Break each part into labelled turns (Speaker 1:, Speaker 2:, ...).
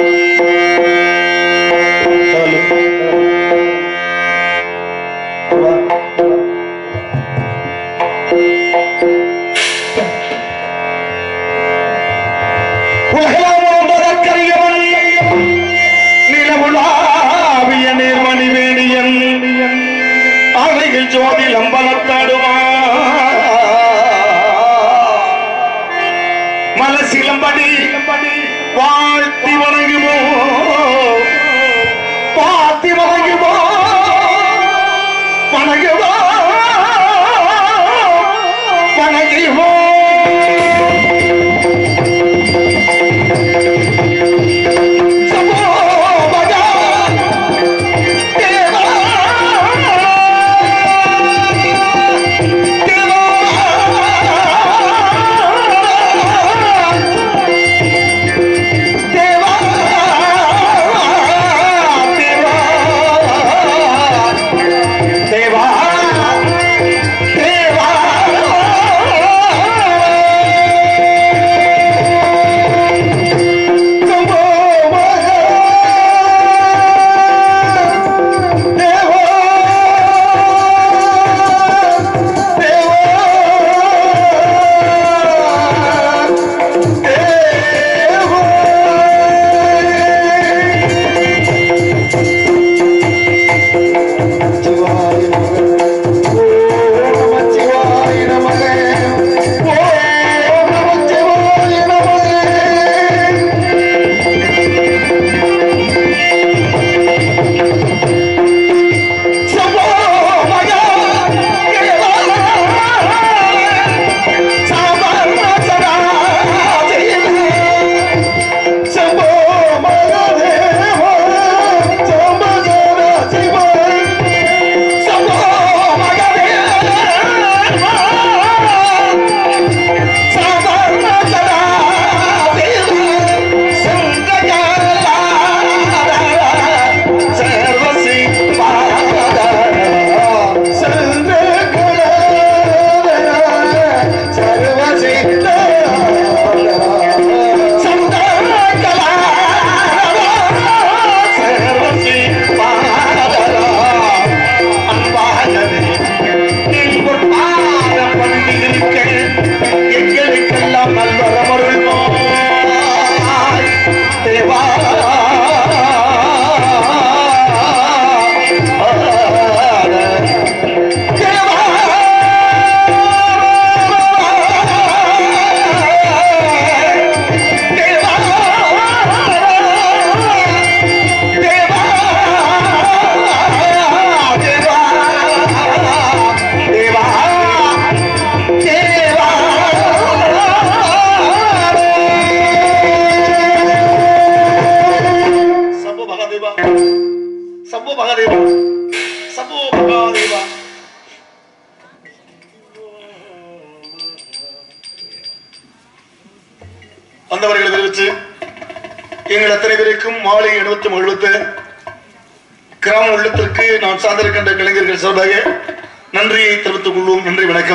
Speaker 1: Música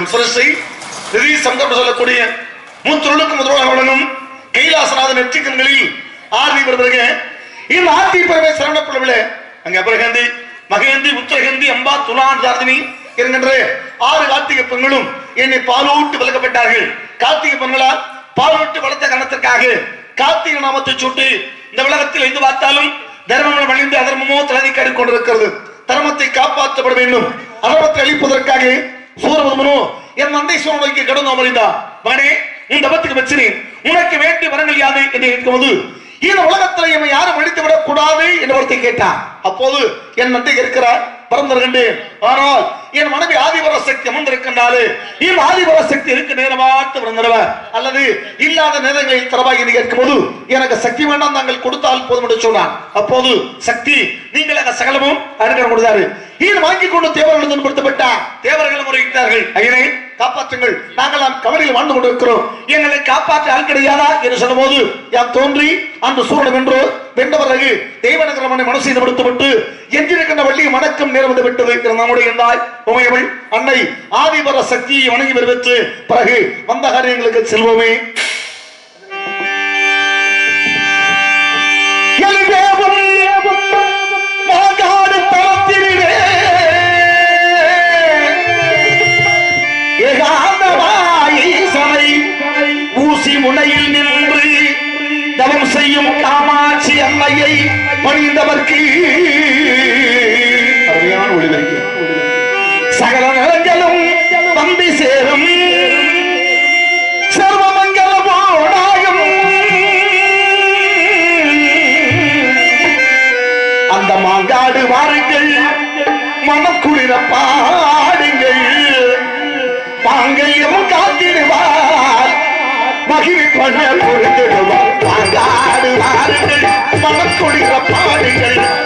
Speaker 1: நன்றி வணக்கம் நிதி சங்கம் சொல்லக்கூடிய மூத்தொருளுக்கு முதல்வராக வழங்கும் கைலாசநாத நெற்றிக்கண்களில் ஆர்வி பெறுவதற்கு இந்த ஆர்த்தி பெறவே சரவணப்படவில்லை அங்க அபரகந்தி மகேந்தி உத்தரகந்தி அம்பா துலான் ஜார்தினி இருக்கின்ற ஆறு கார்த்திகை பெண்களும் என்னை பாலூட்டு விளக்கப்பட்டார்கள் கார்த்திகை பெண்களால் பாலூட்டு வளர்த்த கணத்திற்காக கார்த்திகை நாமத்தை சுட்டு இந்த உலகத்தில் எங்கு பார்த்தாலும் தர்மம் வழிந்து அதர்மமோ தலைக்காடி கொண்டிருக்கிறது தர்மத்தை காப்பாற்றப்பட வேண்டும். அதர்மத்தை அழிப்பதற்காக சூரபதுமனோ என் தந்தை சூரனுக்கு கடந்து அமர்ந்தா மகனே உன் தபத்துக்கு வச்சினேன் உனக்கு வேண்டிய வரங்கள் யாது என்று கேட்கும்போது இந்த உலகத்தில் இவன் யாரும் அழித்து விடக் கூடாது என்று ஒருத்தர் கேட்டான் அப்போது என் நந்தை இருக்கிறார் பறந்திருக்கின்றேன் ஆனால் என் மனைவி ஆதிபர சக்தி அமர்ந்திருக்கின்றாலே இந்த ஆதிபர சக்தி இருக்க நேரமாட்டு பிறந்தவர் அல்லது இல்லாத நேரங்களில் தரவாய் என்று கேட்கும்போது எனக்கு சக்தி வேண்டாம் நாங்கள் கொடுத்தால் போதும் என்று சொன்னான். அப்போது சக்தி நீங்கள் சகலமும் அடுக்க கொடுத்தாரு. இது வாங்கி கொண்டு தேவர்கள் துன்படுத்தப்பட்டார் தேவர்கள் முறையிட்டார்கள். ஐயனே காப்பாற்றுங்கள். நாங்கள் நாம் கவலையில் வாழ்ந்து கொண்டிருக்கிறோம். எங்களை காப்பாற்ற ஆள் கிடையாதா என்று சொன்னபோது யாம் தோன்றி அந்த சூரன் வென்று வென்ற பிறகு தெய்வநகரமனை மனசை நிமிடுத்துவிட்டு எஞ்சிருக்கின்ற வள்ளி மணக்கம் நேரம் வந்து விட்டது இருக்கிற நம்முடைய தாய் உமையவள் அன்னை ஆதிபர சக்தியை வணங்கி பெற்று பிறகு வந்த காரியங்களுக்கு செல்வோமே.
Speaker 2: முனையில் நின்று தவம் செய்யும் காமாட்சி அம்மையை பணிந்தவர்க்கு அருமையான ஒளிவை சகல நலங்களும் வந்து சேரும். சர்வமங்கலமோடாயும் அந்த மாங்காடு வாருங்கள் மனக்குளிரப்பா மன பொருந்துடுவார்
Speaker 1: மனக்குடிகிற பாடுகள்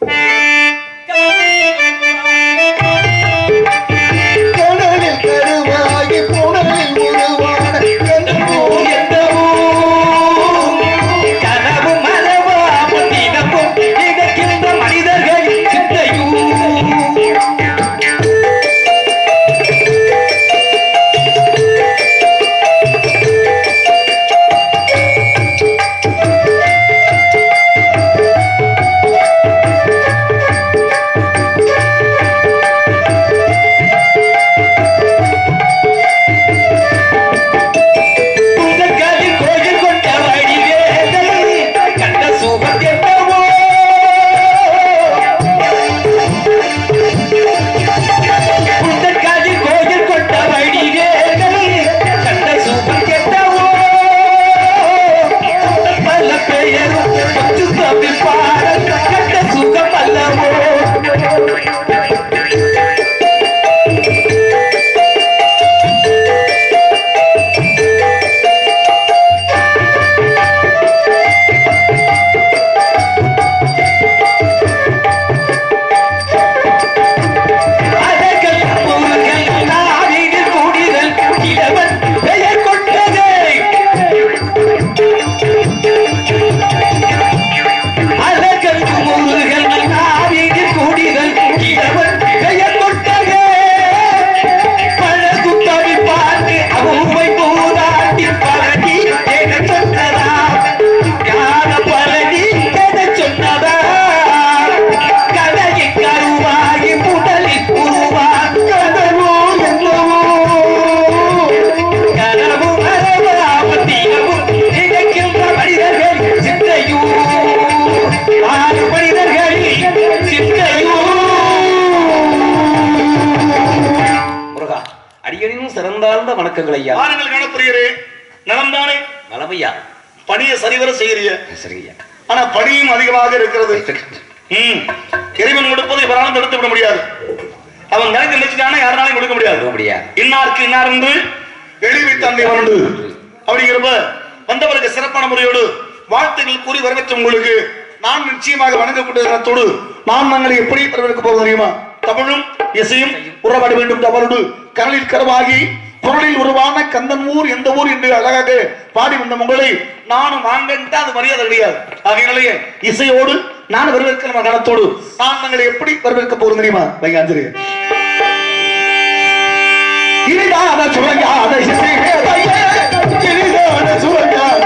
Speaker 2: Thank you. சிறந்தாழ்ந்த வணக்கங்கள் ஐயா.
Speaker 1: பாருங்கள் காணப்படுகிறே நலம்தானே?
Speaker 2: நலமையா?
Speaker 1: பணியை சரிவர செய்கிறிய
Speaker 2: சரியா
Speaker 1: ஆனா பணியும் அதிகமாக இருக்கிறது. ம் இறைவன் கொடுப்பதை இவராலும் தடுத்து விட முடியாது. அவன் நினைத்து நினைச்சுட்டானா யாருனாலும் கொடுக்க முடியாது.
Speaker 2: முடியாது.
Speaker 1: இன்னாருக்கு இன்னார் என்று எளிமை தந்தை உண்டு அப்படிங்கிறப்ப வந்தவருக்கு சிறப்பான முறையோடு வாழ்த்துக்கள் கூறி வரவேற்ற உங்களுக்கு. நான் நிச்சயமாக வணங்கக்கூடிய தினத்தோடு நாம் நாங்கள் எப்படி வரவேற்க போவது தெரியுமா? தமிழும் இசையும் உறவாட வேண்டும் தவறுடு கரலில் கருவாகி பொருளில் உருவான கந்தன் ஊர் எந்த ஊர் என்று அழகாக பாடி வந்த உங்களை நானும் வாங்கன்ட்டு அது மரியாதை கிடையாது. ஆகையினாலேயே இசையோடு நான் வரவேற்கிற மகனத்தோடு நான் நாங்கள் எப்படி வரவேற்க போறது தெரியுமா வைங்க அஞ்சலி சுவையான இசை இனிதான சுவையான இசை சுரங்காத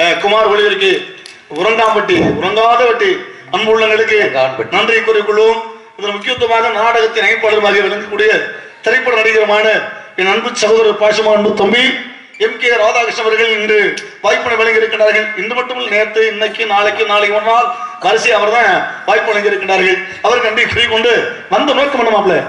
Speaker 1: குமார் ஒளிவருக்கு உறங்காம்பட்டி உறங்காத வட்டி அன்பு உள்ளங்களுக்கு. நன்றி கூறிக்கொள்வோம். இதுல முக்கியத்துவமாக நாடகத்தின் அமைப்பாளருமாக விளங்கக்கூடிய திரைப்பட நடிகருமான என் அன்பு சகோதரர் பாஷமா அன்பு தம்பி எம். கே. ராதாகிருஷ்ணன் அவர்கள் இன்று வாய்ப்பினை வழங்கி இருக்கிறார்கள் இன்று மட்டுமில்லை நேற்று இன்னைக்கு நாளைக்கு நாளைக்கு ஒரு நாள் வரிசை அவர் தான் வாய்ப்பு வழங்கி இருக்கிறார்கள் அவருக்கு நன்றி கூறிக்கொண்டு வந்த நோக்கம் என்ன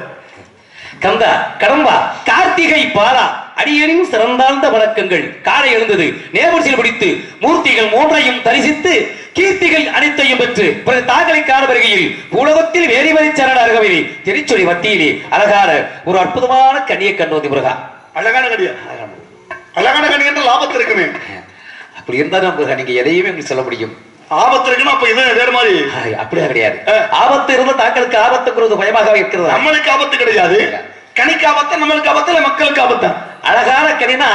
Speaker 2: கந்தா கடம்பா கார்த்திகை பாலா. அடியனின் சிறந்தாழ்ந்த வணக்கங்கள். காலை எழுந்தது. நேபர்சில் பிடித்து மூர்த்திகள் மூன்றையும் தரிசித்து கீர்த்திகள் அனைத்தையும் பெற்று பிறகு தாக்கலை காண வருகையில் உலகத்தில் வேறிவரி சரண அருகவிலே திருச்சொலி மத்தியிலே அழகான ஒரு அற்புதமான கண்ணியை கண்டோதி முருகா.
Speaker 1: அழகான கடியா அழகான கடி என்ற லாபத்து இருக்குமே.
Speaker 2: அப்படி இருந்தா முருகா நீங்க எதையுமே உங்களுக்கு சொல்ல முடியும்.
Speaker 1: ஆபத்து இருக்குன்னா அப்ப இது வேற மாதிரி.
Speaker 2: அப்படியா கிடையாது. ஆபத்து இருந்தா தாங்களுக்கு ஆபத்துக்குறது பயமாக இருக்கிறதா?
Speaker 1: நம்மளுக்கு ஆபத்து கிடையாது. கணிக்கு ஆபத்து நம்மளுக்கு ஆபத்து மக்களுக்கு ஆபத்தா
Speaker 2: அழகான கனினா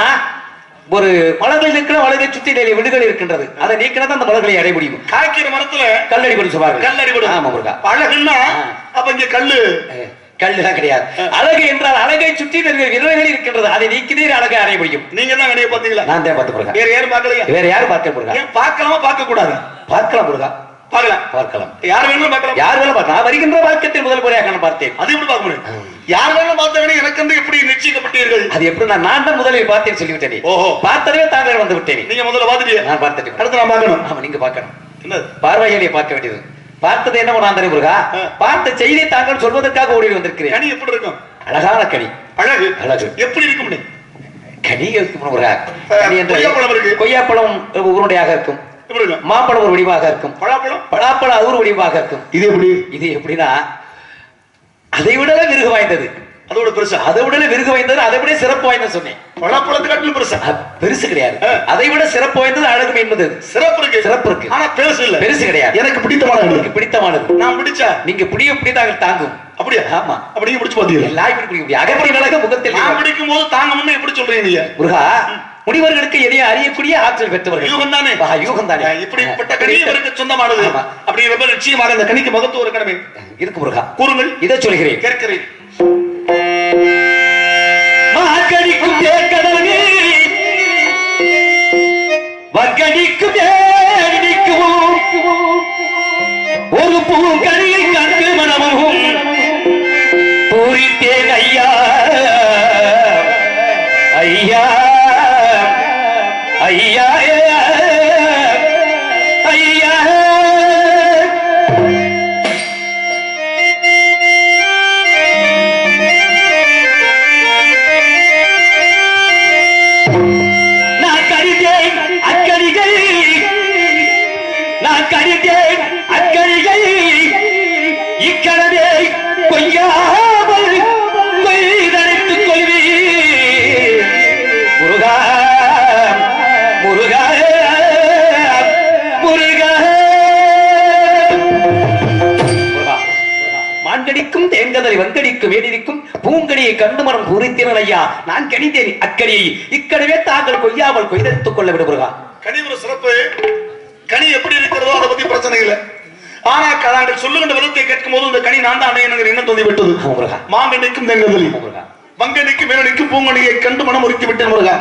Speaker 2: ஒரு மலர்கள் இருக்கிற மலரை சுற்றி நிறைய விடுகள் இருக்கின்றது. அதை நீக்கினா தான் அந்த மலர்களை அடைய முடியும்.
Speaker 1: காய்க்கிற மரத்துல
Speaker 2: கல்லடி பண்ணி சொல்வார்கள்
Speaker 1: கல் அடிபடும்.
Speaker 2: ஆமா முருகா.
Speaker 1: அழகுன்னா. அப்ப இங்க கல்லு.
Speaker 2: கல்லுதான் கிடையாது. அழகு என்றால் அழகை சுற்றி நிறைய விரல்கள் இருக்கின்றது. அதை நீக்கிதே அழகை அடைய முடியும்.
Speaker 1: நீங்க தான் கணிய பாத்தீங்களா
Speaker 2: நான் தான் பார்த்து முருகா.
Speaker 1: வேற யாரும் பார்க்கலையா?
Speaker 2: வேற யாரும் பார்க்க முருகா.
Speaker 1: பார்க்கலாமா பார்க்க கூடாது
Speaker 2: பார்க்கலாம் முருகா.
Speaker 1: பார்க்கலாம்.
Speaker 2: பார்க்கலாம்.
Speaker 1: யார் வேணும் பார்க்கலாம்?
Speaker 2: யார் வேலை பார்க்கலாம். வருகின்ற வாழ்க்கத்தில் முதல் முறையாக நான் பார்த்தேன்.
Speaker 1: அது எப்படி பார்க்க முடியும்? யார் வேணும் பார்த்தவனே எனக்கு வந்து எப்படி நிச்சயிக்கப்பட்டீர்கள்?
Speaker 2: அது எப்படி நான் நான் தான் முதலில் பார்த்தேன் சொல்லிவிட்டேன்.
Speaker 1: ஓஹோ.
Speaker 2: பார்த்ததே தாங்கள் வந்து விட்டேன்.
Speaker 1: நீங்க முதல்ல பாத்துட்டியா
Speaker 2: நான் பார்த்துட்டேன்
Speaker 1: அடுத்து நான் பார்க்கணும்.
Speaker 2: ஆமா நீங்க பார்க்கணும்.
Speaker 1: என்னது?
Speaker 2: பார்வையாளியை பார்க்க வேண்டியது. பார்த்தது என்ன நான் தானே முருகா. பார்த்த செய்தி தாங்கள் சொல்வதற்காக ஓடி வந்திருக்கிறேன்.
Speaker 1: கனி எப்படி இருக்கும்?
Speaker 2: அழகான கனி.
Speaker 1: அழகு.
Speaker 2: அழகு.
Speaker 1: எப்படி இருக்கும்?
Speaker 2: கனி இருக்கும் முருகா. கனி என்ற
Speaker 1: கொய்யாப்பழம்
Speaker 2: உருண்டையாக இருக்கும். மாம்பழம் ஒரு வடிவாக இருக்கும்.
Speaker 1: பழாப்பழம்
Speaker 2: பலாப்பழம்? அது ஒரு வடிவாக இருக்கும்.
Speaker 1: இது எப்படி?
Speaker 2: இது எப்படின்னா அதை விடவே விருகு வாய்ந்தது.
Speaker 1: அதோட பெருசா
Speaker 2: அதை விட விருகு வாய்ந்தது அதை விட சிறப்பு வாய்ந்தது சொன்னேன்.
Speaker 1: பழாப்பழத்து காட்டிலும் பெருசா?
Speaker 2: பெருசு கிடையாது. அதை விட சிறப்பு வாய்ந்தது அழகு என்பது.
Speaker 1: சிறப்பு இருக்கு.
Speaker 2: சிறப்பு இருக்கு.
Speaker 1: ஆனா பெருசு இல்ல.
Speaker 2: பெருசு கிடையாது.
Speaker 1: எனக்கு பிடித்தமான
Speaker 2: உங்களுக்கு பிடித்தமானது.
Speaker 1: நான் பிடிச்சா
Speaker 2: நீங்க பிடிய பிடித்தாங்க தாங்கும்.
Speaker 1: அப்படியா?
Speaker 2: ஆமா.
Speaker 1: அப்படியே பிடிச்சு பாத்தீங்க
Speaker 2: இப்படி பிடிக்க முடியும். அகப்படி நடக்க முகத்தில்
Speaker 1: நான் பிடிக்கும் போது தாங்க முன்ன எப்படி சொல்றீங்க நீங்க.
Speaker 2: முருகா முனிவர்களுக்கு எதைய அறியக்கூடிய ஆற்றல் பெற்றவர்கள்.
Speaker 1: யூகம் தானே?
Speaker 2: யூகம் தானே.
Speaker 1: இப்படிப்பட்ட கனி இவருக்கு சொந்தமானது. அப்படி ரொம்ப நிச்சயமாக அந்த கனிக்கு மகத்துவம் இருக்கணுமே.
Speaker 2: இருக்கு முருகா.
Speaker 1: கூறுங்கள்.
Speaker 2: இதை சொல்கிறேன்.
Speaker 1: கேட்கிறேன்.
Speaker 2: மாக்கடிக்கும் தேக்கடலே வக்கடிக்கும் ஒரு பூங்கனியை கண்டு மனமும் பூரித்தேன் ஐயா. ஐயா. ஐயா ஐயா மான்கடிக்கும் தேங்கதலை வங்கடிக்கும் வேடிக்கும் பூங்கடியை கண்டு மரம் குறித்தேன் ஐயா. நான் கணித்தேன் அக்கடியை இக்கடவே தாங்கள் கொய்யாமல் கொய்தெடுத்துக் கொள்ள விடு முருகா
Speaker 1: கனி ஒரு சிறப்பு. கனி எப்படி இருக்கிறதோ அதை பத்தி பிரச்சனை இல்லை. ஆனா நாங்கள் சொல்லுகின்ற விதத்தை கேட்கும் போது இந்த கனி நான் தான் எண்ணம் தோதி விட்டது மாங்கனிக்கும் தெங்கதலி வங்கனிக்கும் மேலனிக்கும் பூங்கனியை கண்டு மனம் உறுத்தி விட்டேன் முருகா.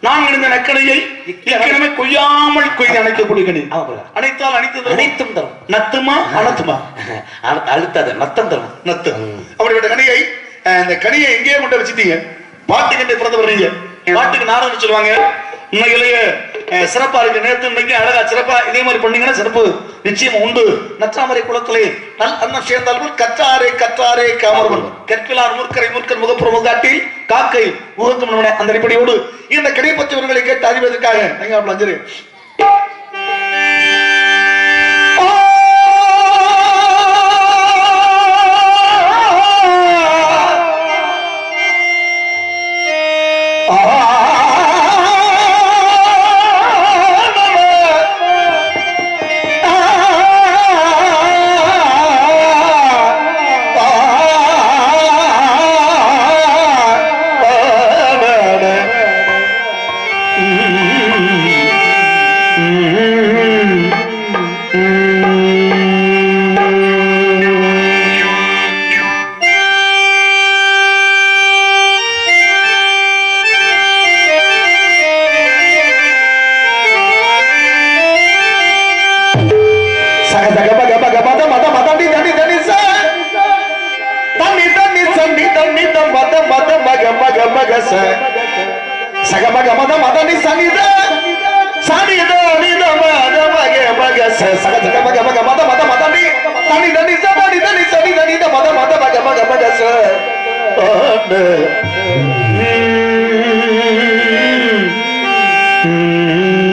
Speaker 1: நான் இந்த நக்கடையை இக்கணமே கொய்யாமல் கொய்து அணைக்கக்கூடிய
Speaker 2: முருகா
Speaker 1: அனைத்தால் அனைத்து
Speaker 2: அனைத்தும் தரும்.
Speaker 1: நத்துமா? அனத்துமா
Speaker 2: அழுத்த- அழுத்தாது. நத்தம் தரும்.
Speaker 1: நத்து. அப்படிப்பட்ட கனியை அஹ், இந்த கனியை எங்கேயே கொண்டு வச்சுட்டீங்க. பாட்டுக்கிட்ட பிறந்தவர் நீங்க பாட்டுக்கு நாரன்னு சொல்லுவாங்க. அஹ், சிறப்பா இருக்கு இன்னைக்கு அழகா சிறப்பா இதே மாதிரி பண்ணீங்கன்னா சிறப்பு. நிச்சயம் உண்டு. நற்றாமரை குளத்திலே நல் அன்னம் சேர்ந்தால் கற்றாரே கற்றாரே காமர்வன். கற்பிலார் முற்கரை முற்கர் முகப்புற முகாட்டில் காக்கை நம்முடைய அந்த அடிப்படையோடு இந்த கிடை பற்றவர்களை கேட்டு அறிவதற்காக நீங்க அஞ்சரு சக Mm-hmm.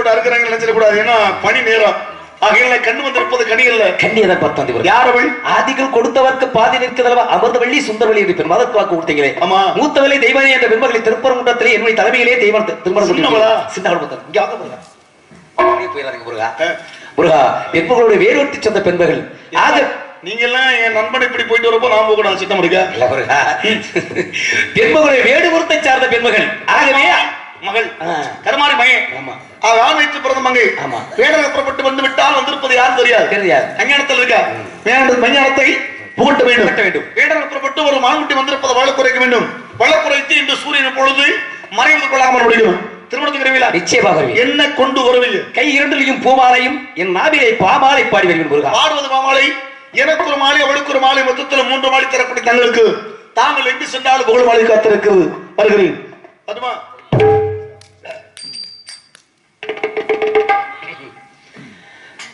Speaker 1: போட்டு அறுக்கிறாங்க நினைச்சிடக்கூடாது ஏன்னா பனி நேரம். ஆகையில கண்ணு வந்திருப்பது கனிகள்ல
Speaker 2: கண்ணியதை பார்த்தோம் இவர்
Speaker 1: யார் அவள்
Speaker 2: ஆதிகள் கொடுத்தவர்க்கு பாதி நிற்கிறதவா அமர்ந்தவள்ளி சுந்தரவள்ளி என்று பெண் மதற்கு வாக்கு கொடுத்தீங்களே.
Speaker 1: ஆமா.
Speaker 2: மூத்தவளை தெய்வானி என்ற பெண்மகளை திருப்பரங்குன்றத்திலே என்னுடைய தலைமையிலே தெய்வம் திருமணம்
Speaker 1: சின்னவளா?
Speaker 2: சின்னவள் புத்தர் இங்க வாங்க முருகா. அப்படியே போயிடாதீங்க முருகா. முருகா பெண்மகளுடைய வேறொட்டி சொந்த பெண்மகள். ஆக
Speaker 1: நீங்க எல்லாம் என் நண்பன் இப்படி போயிட்டு வரப்போ நான் போக கூடாது சித்தம்
Speaker 2: முருகா. பெண்மகளுடைய வேடுபுறத்தை சார்ந்த பெண்மகள். ஆகவே
Speaker 1: மகள். கருமாரி மகன்
Speaker 2: ஆமா.
Speaker 1: வைத்து பிறந்த மங்கை
Speaker 2: ஆமா.
Speaker 1: வேடனை புறப்பட்டு வந்து விட்டால் வந்திருப்பது யாரும் தெரியாது.
Speaker 2: தெரியாது.
Speaker 1: அஞ்ஞானத்தில் இருக்கா? வேண்டது மஞ்ஞானத்தை புகட்ட வேண்டும்.
Speaker 2: புகட்ட வேண்டும்.
Speaker 1: வேடனை புறப்பட்டு ஒரு மான்குட்டி வந்திருப்பதை வாழ குறைக்க வேண்டும். வள குறைத்து இந்த சூரியன் பொழுது மறைந்து கொள்ளாமல் முடியும். திருமணத்துக்கு
Speaker 2: நிச்சயமாக.
Speaker 1: என்ன கொண்டு வருவீங்க?
Speaker 2: கை இரண்டிலையும் பூமாலையும் என் நாவிலை பாமாலை பாடி முருகா.
Speaker 1: பாடுவது மாமாலை எனக்கு ஒரு மாலை அவளுக்கு ஒரு மாலை மொத்தத்தில் மூன்று மாலை தரக்கூடிய தங்களுக்கு. தாங்கள் எங்கு சென்றாலும் புகழ் மாலை காத்திருக்கிறது. வருகிறேன். அதுமா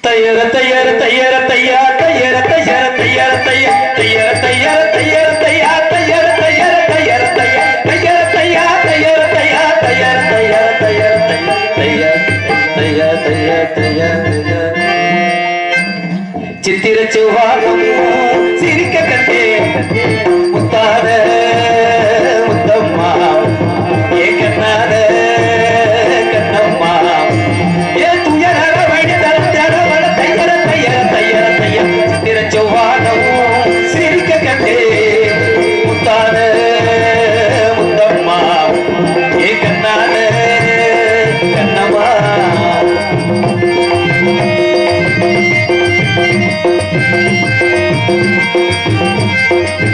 Speaker 2: தையர தையர தையர தையா தையர தையர தையர தையா தையர தையர தையர தையா தையர தையர தையர தையா தையர தையா தையர தையா தையர தையர தையர தையா தைய தைய தைய தைய சித்திர செவ்வாயும் Thank you.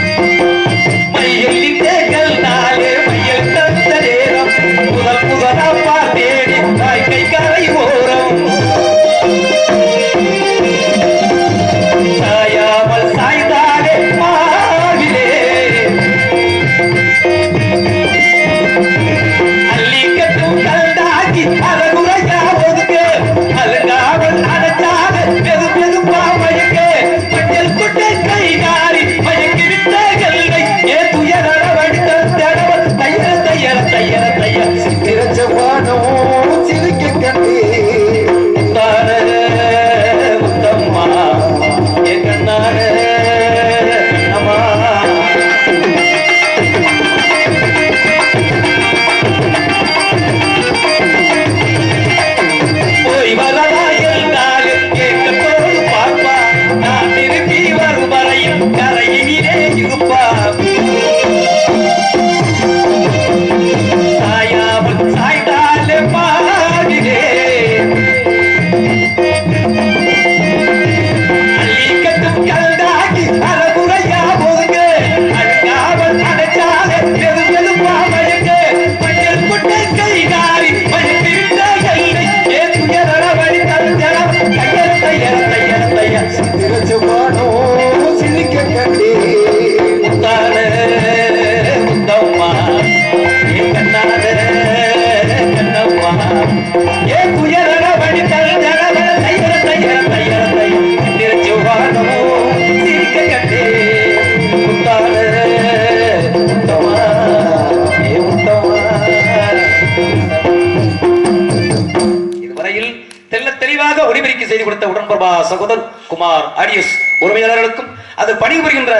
Speaker 2: கொடுத்த சகோதர் குமார் ஆடியஸ் உரிமையாளர்களுக்கும் அது பணிபுரிகின்ற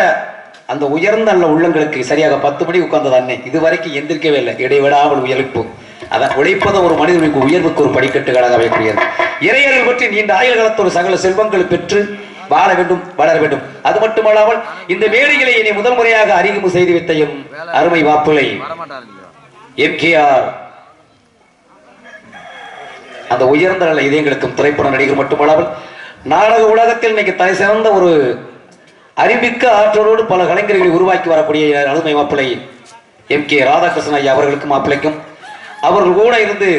Speaker 2: அந்த உயர்ந்த நல்ல உள்ளங்களுக்கு சரியாக பத்து மணி உட்கார்ந்தது அன்னை இதுவரைக்கும் எந்திரிக்கவே இல்லை. இடைவிடாமல் உயர்ப்பு அதான் உழைப்பது ஒரு மனிதனுக்கு உயர்வுக்கு ஒரு படிக்கட்டுகளாக அமையக்கூடியது. இறையர்கள் பற்றி நீண்ட ஆயுள் காலத்தோடு சகல செல்வங்களை பெற்று வாழ வேண்டும் வளர வேண்டும். அது மட்டுமல்லாமல் இந்த வேலைகளை என்னை முதல் முறையாக அறிமுகம் செய்து வைத்த என் அருமை வாப்பிளை எம்கேஆர். அந்த உயர்ந்த நல்ல இதயங்களுக்கும் திரைப்பட நடிகர் மட்டுமல்லாமல் நாடக உலகத்தில் இன்னைக்கு தலை சிறந்த ஒரு அறிவிக்க ஆற்றலோடு பல கலைஞர்களை உருவாக்கி வரக்கூடிய அருமை மாப்பிள்ளை எம் கே ராதாகிருஷ்ணன் ஐயா அவர்களுக்கும் மாப்பிள்ளைக்கும். அவர்கள் கூட இருந்து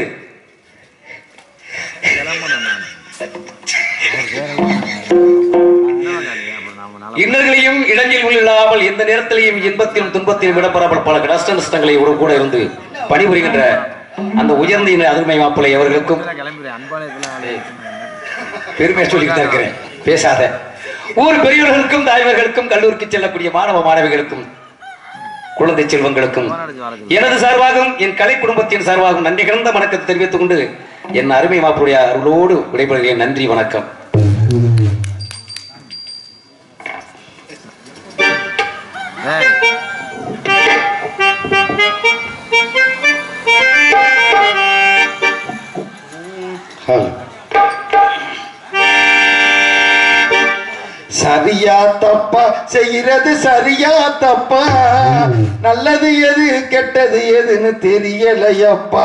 Speaker 2: இன்னர்களையும் இடைஞ்சல் இல்லாமல் எந்த நேரத்திலையும் இன்பத்திலும் துன்பத்திலும் விடப்படாமல் பல கஷ்ட நஷ்டங்களை ஒரு கூட இருந்து பணிபுரிகின்ற அந்த உயர்ந்த அருமை மாப்பிள்ளை அவர்களுக்கும். பெருமை சொல்லிக்கிட்டு இருக்கிறேன். பேசாத. ஊர் பெரியவர்களுக்கும் தாய்வர்களுக்கும் கல்லூரிக்கு செல்லக்கூடிய மாணவ மாணவிகளுக்கும் குழந்தை செல்வங்களுக்கும் எனது சார்பாகவும் என் கலை குடும்பத்தின் சார்பாகவும் நன்றி கிடந்த வணக்கத்தை தெரிவித்துக் கொண்டு என் அருமை மாப்புடைய அருளோடு விடைபெறுகிறேன். நன்றி வணக்கம்.
Speaker 3: சரியா தப்பா செய்யறது சரியா தப்பா நல்லது எது கெட்டது எதுன்னு தெரியலையப்பா.